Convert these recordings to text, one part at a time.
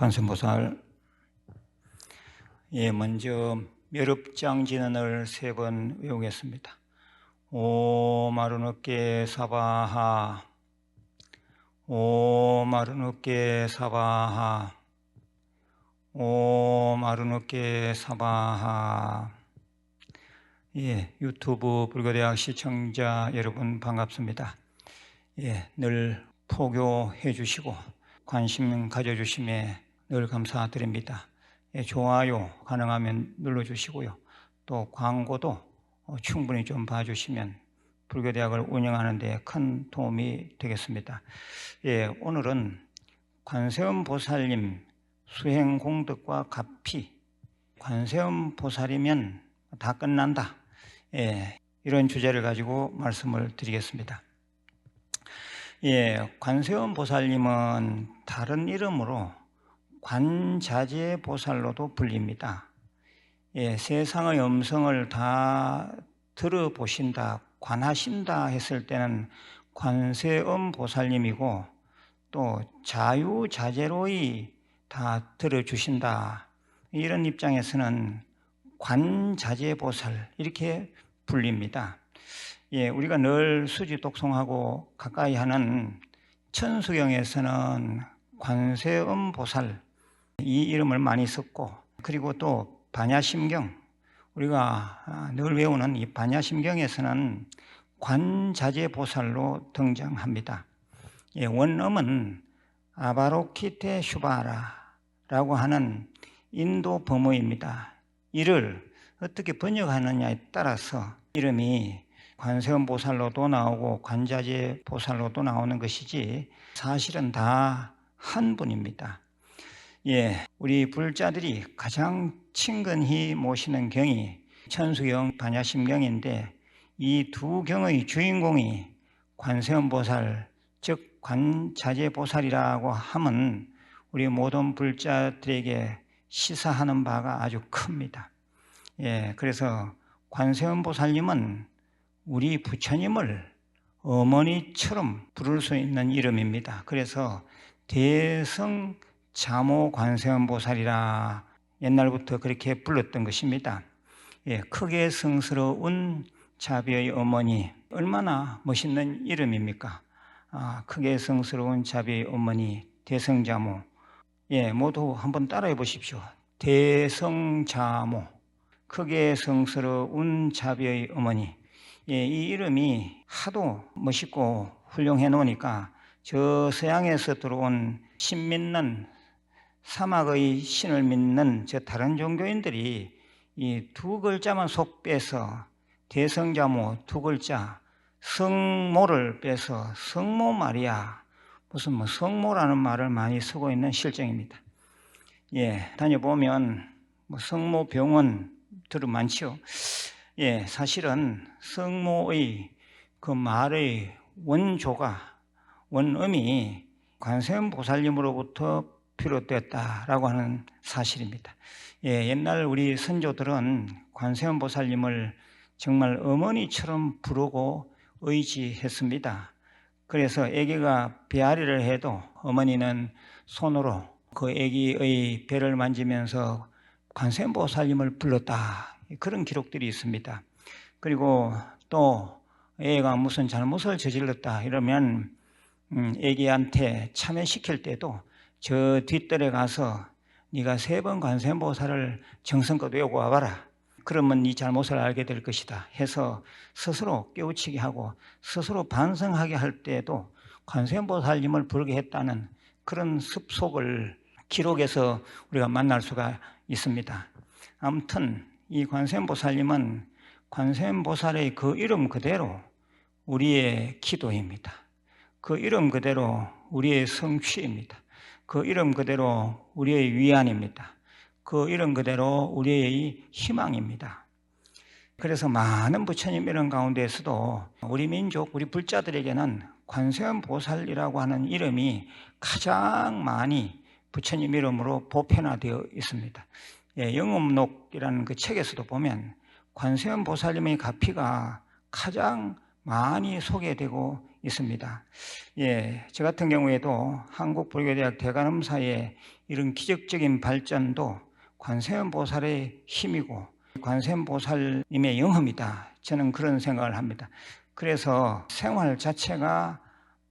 관세음보살 예, 먼저 멸업장 진언을 세 번 외우겠습니다. 오 마루느께 사바하 오 마루느께 사바하 오 마루느께 사바하 예, 유튜브 불교대학 시청자 여러분 반갑습니다. 예, 늘 포교해 주시고 관심 가져주심에 늘 감사드립니다. 예, 좋아요 가능하면 눌러주시고요. 또 광고도 어, 충분히 좀 봐주시면 불교대학을 운영하는 데 큰 도움이 되겠습니다. 예, 오늘은 관세음 보살님 수행 공덕과 가피 관세음 보살이면 다 끝난다. 예, 이런 주제를 가지고 말씀을 드리겠습니다. 예, 관세음 보살님은 다른 이름으로 관자재 보살로도 불립니다. 예, 세상의 음성을 다 들어보신다, 관하신다 했을 때는 관세음 보살님이고 또 자유자재로이 다 들어주신다. 이런 입장에서는 관자재 보살 이렇게 불립니다. 예, 우리가 늘 수지 독송하고 가까이 하는 천수경에서는 관세음 보살 이 이름을 많이 썼고 그리고 또 반야심경 우리가 늘 외우는 이 반야심경에서는 관자재 보살로 등장합니다. 예, 원음은 아바로키테 슈바라라고 하는 인도 범어입니다. 이를 어떻게 번역하느냐에 따라서 이름이 관세음 보살로도 나오고 관자재 보살로도 나오는 것이지 사실은 다 한 분입니다. 예, 우리 불자들이 가장 친근히 모시는 경이 천수경, 반야심경인데 이 두 경의 주인공이 관세음 보살, 즉 관자재 보살이라고 하면 우리 모든 불자들에게 시사하는 바가 아주 큽니다. 예, 그래서 관세음 보살님은 우리 부처님을 어머니처럼 부를 수 있는 이름입니다. 그래서 대성 자모 관세음 보살이라 옛날부터 그렇게 불렀던 것입니다. 예, 크게 성스러운 자비의 어머니 얼마나 멋있는 이름입니까? 아, 크게 성스러운 자비의 어머니 대성자모 예, 모두 한번 따라해 보십시오. 대성자모 크게 성스러운 자비의 어머니 예, 이 이름이 하도 멋있고 훌륭해 놓으니까 저 서양에서 들어온 신 믿는 사막의 신을 믿는 저 다른 종교인들이 이 두 글자만 속 빼서 대성자모 두 글자 성모를 빼서 성모 마리아 무슨 뭐 성모라는 말을 많이 쓰고 있는 실정입니다. 예, 다녀보면 뭐 성모 병원 들은 많죠. 예, 사실은 성모의 그 말의 원조가 원음이 관세음 보살님으로부터 비롯됐다라고 하는 사실입니다. 예, 옛날 우리 선조들은 관세음 보살님을 정말 어머니처럼 부르고 의지했습니다. 그래서 아기가 배앓이를 해도 어머니는 손으로 그 아기의 배를 만지면서 관세음 보살님을 불렀다. 그런 기록들이 있습니다. 그리고 또 애가 무슨 잘못을 저질렀다 이러면 음, 애기한테 참여시킬 때도 저 뒷뜰에 가서 네가 세 번 관세음보살을 정성껏 외우고 와봐라. 그러면 네 잘못을 알게 될 것이다. 해서 스스로 깨우치게 하고 스스로 반성하게 할 때에도 관세음보살님을 부르게 했다는 그런 습속을 기록에서 우리가 만날 수가 있습니다. 아무튼 이 관세음보살님은 관세음보살의 그 이름 그대로 우리의 기도입니다. 그 이름 그대로 우리의 성취입니다. 그 이름 그대로 우리의 위안입니다. 그 이름 그대로 우리의 희망입니다. 그래서 많은 부처님 이름 가운데에서도 우리 민족, 우리 불자들에게는 관세음 보살이라고 하는 이름이 가장 많이 부처님 이름으로 보편화되어 있습니다. 예, 영업록이라는 그 책에서도 보면 관세음 보살님의 가피가 가장 많이 소개되고 있습니다. 예, 저 같은 경우에도 한국불교대학 대관음사의 이런 기적적인 발전도 관세음 보살의 힘이고 관세음 보살님의 영험이다. 저는 그런 생각을 합니다. 그래서 생활 자체가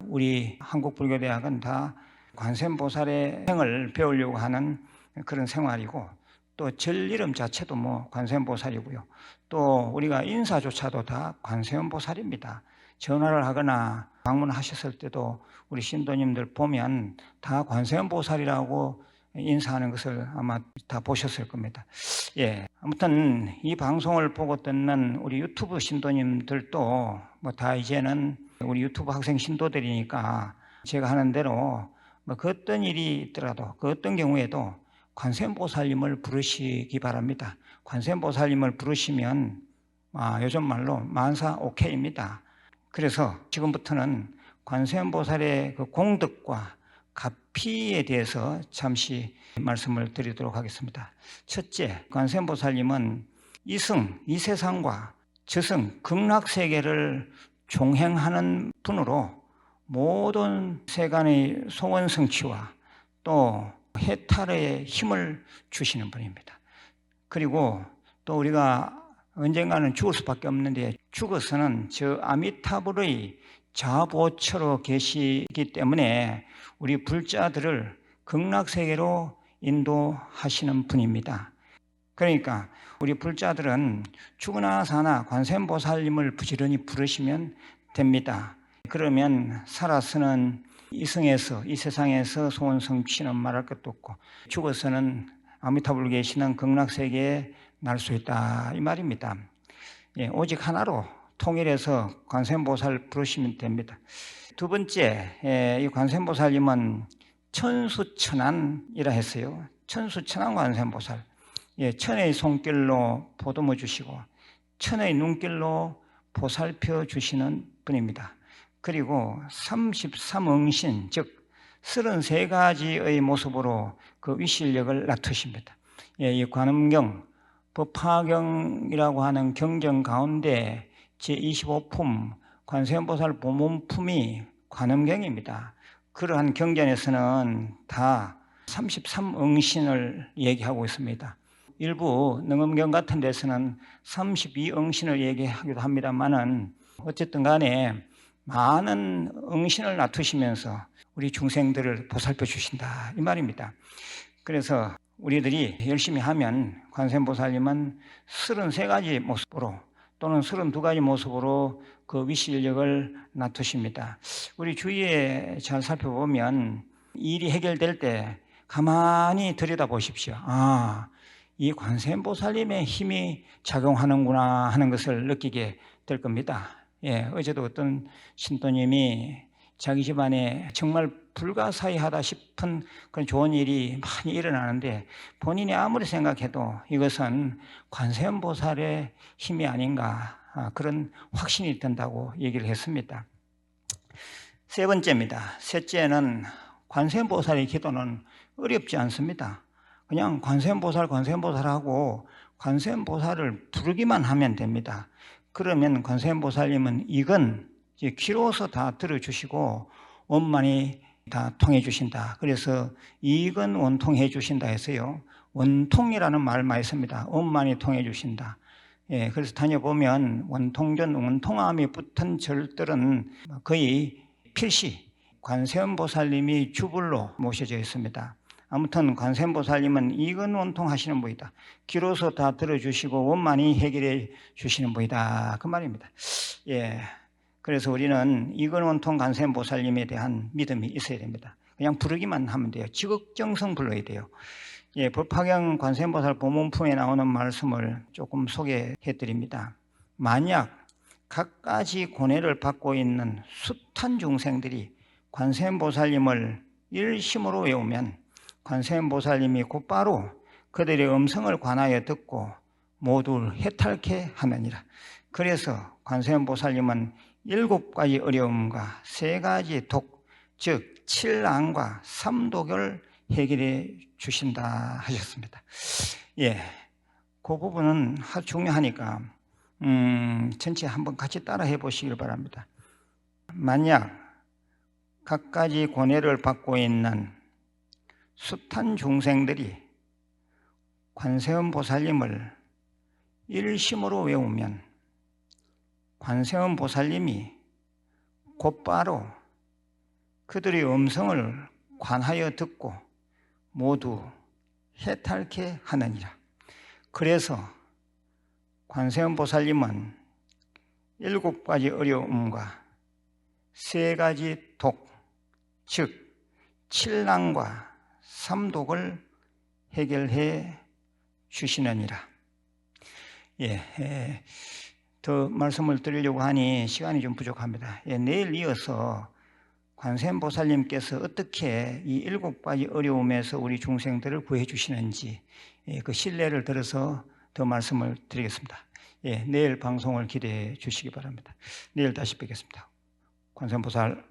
우리 한국불교대학은 다 관세음 보살의 행을 배우려고 하는 그런 생활이고 또 절 이름 자체도 뭐 관세음 보살이고요. 또 우리가 인사조차도 다 관세음 보살입니다. 전화를 하거나 방문하셨을 때도 우리 신도님들 보면 다 관세음 보살이라고 인사하는 것을 아마 다 보셨을 겁니다. 예. 아무튼 이 방송을 보고 듣는 우리 유튜브 신도님들도 뭐 다 이제는 우리 유튜브 학생 신도들이니까 제가 하는 대로 뭐 그 어떤 일이 있더라도 그 어떤 경우에도 관세음보살님을 부르시기 바랍니다. 관세음보살님을 부르시면 아, 요즘 말로 만사 오케이입니다. 그래서 지금부터는 관세음보살의 그 공덕과 가피에 대해서 잠시 말씀을 드리도록 하겠습니다. 첫째, 관세음보살님은 이승, 이 세상과 저승, 극락세계를 종행하는 분으로 모든 세간의 소원 성취와 또 해탈의 힘을 주시는 분입니다. 그리고 또 우리가 언젠가는 죽을 수밖에 없는데 죽어서는 저 아미타불의 자보처로 계시기 때문에 우리 불자들을 극락세계로 인도하시는 분입니다. 그러니까 우리 불자들은 죽으나 사나 관세음보살님을 부지런히 부르시면 됩니다. 그러면 살아서는 이승에서 이 세상에서 소원 성취는 말할 것도 없고 죽어서는 아미타불 계시는 극락세계에 날 수 있다 이 말입니다. 예, 오직 하나로 통일해서 관세음보살 부르시면 됩니다. 두 번째, 예, 이 관세음보살님은 천수천안이라 했어요. 천수천안 관세음보살. 예, 천의 손길로 보듬어 주시고 천의 눈길로 보살펴 주시는 분입니다. 그리고 33응신, 즉 33가지의 모습으로 그 위실력을 나타십니다. 예, 이 관음경, 법화경이라고 하는 경전 가운데 제25품 관세음보살 보문품이 관음경입니다. 그러한 경전에서는 다 33응신을 얘기하고 있습니다. 일부 능엄경 같은 데서는 32응신을 얘기하기도 합니다만은 어쨌든 간에 많은 응신을 놔두시면서 우리 중생들을 보살펴 주신다 이 말입니다. 그래서 우리들이 열심히 하면 관세음보살님은 33가지 모습으로 또는 32가지 모습으로 그 위실력을 나타십니다. 우리 주위에 잘 살펴보면 일이 해결될 때 가만히 들여다 보십시오. 아, 이 관세음보살님의 힘이 작용하는구나 하는 것을 느끼게 될 겁니다. 예, 어제도 어떤 신도님이 자기 집안에 정말 불가사의하다 싶은 그런 좋은 일이 많이 일어나는데 본인이 아무리 생각해도 이것은 관세음보살의 힘이 아닌가 아, 그런 확신이 든다고 얘기를 했습니다. 세 번째입니다. 셋째는 관세음보살의 기도는 어렵지 않습니다. 그냥 관세음보살, 관세음보살하고 관세음보살을 부르기만 하면 됩니다. 그러면 관세음보살님은 이건 귀로서 다 들어주시고 원만히 다 통해 주신다. 그래서 이건 원통해 주신다 해서요. 원통이라는 말 많이 씁니다. 원만히 통해 주신다. 예, 그래서 다녀보면 원통전 원통함이 붙은 절들은 거의 필시 관세음보살님이 주불로 모셔져 있습니다. 아무튼 관세음보살님은 이건 원통하시는 분이다. 기로서 다 들어주시고 원만히 해결해 주시는 분이다. 그 말입니다. 예. 그래서 우리는 이건 원통 관세음보살님에 대한 믿음이 있어야 됩니다. 그냥 부르기만 하면 돼요. 지극정성 불러야 돼요. 예, 법화경 관세음보살 보문품에 나오는 말씀을 조금 소개해 드립니다. 만약 각가지 고뇌를 받고 있는 숱한 중생들이 관세음보살님을 일심으로 외우면 관세음보살님이 곧바로 그들의 음성을 관하여 듣고 모두 해탈케 하느니라. 그래서 관세음보살님은 일곱 가지 어려움과 세 가지 독, 즉 칠랑과 삼독을 해결해 주신다 하셨습니다. 예, 그 부분은 아주 중요하니까 음, 전체 한번 같이 따라 해 보시길 바랍니다. 만약 갖가지 고뇌를 받고 있는 숱한 중생들이 관세음 보살님을 일심으로 외우면 관세음 보살님이 곧바로 그들의 음성을 관하여 듣고 모두 해탈케 하느니라. 그래서 관세음 보살님은 일곱 가지 어려움과 세 가지 독, 즉 칠랑과 삼독을 해결해 주시느니라. 예, 예, 더 말씀을 드리려고 하니 시간이 좀 부족합니다. 예, 내일 이어서 관세음 보살님께서 어떻게 이 일곱 가지 어려움에서 우리 중생들을 구해 주시는지 예, 그 신뢰를 들어서 더 말씀을 드리겠습니다. 예, 내일 방송을 기대해 주시기 바랍니다. 내일 다시 뵙겠습니다. 관세음 보살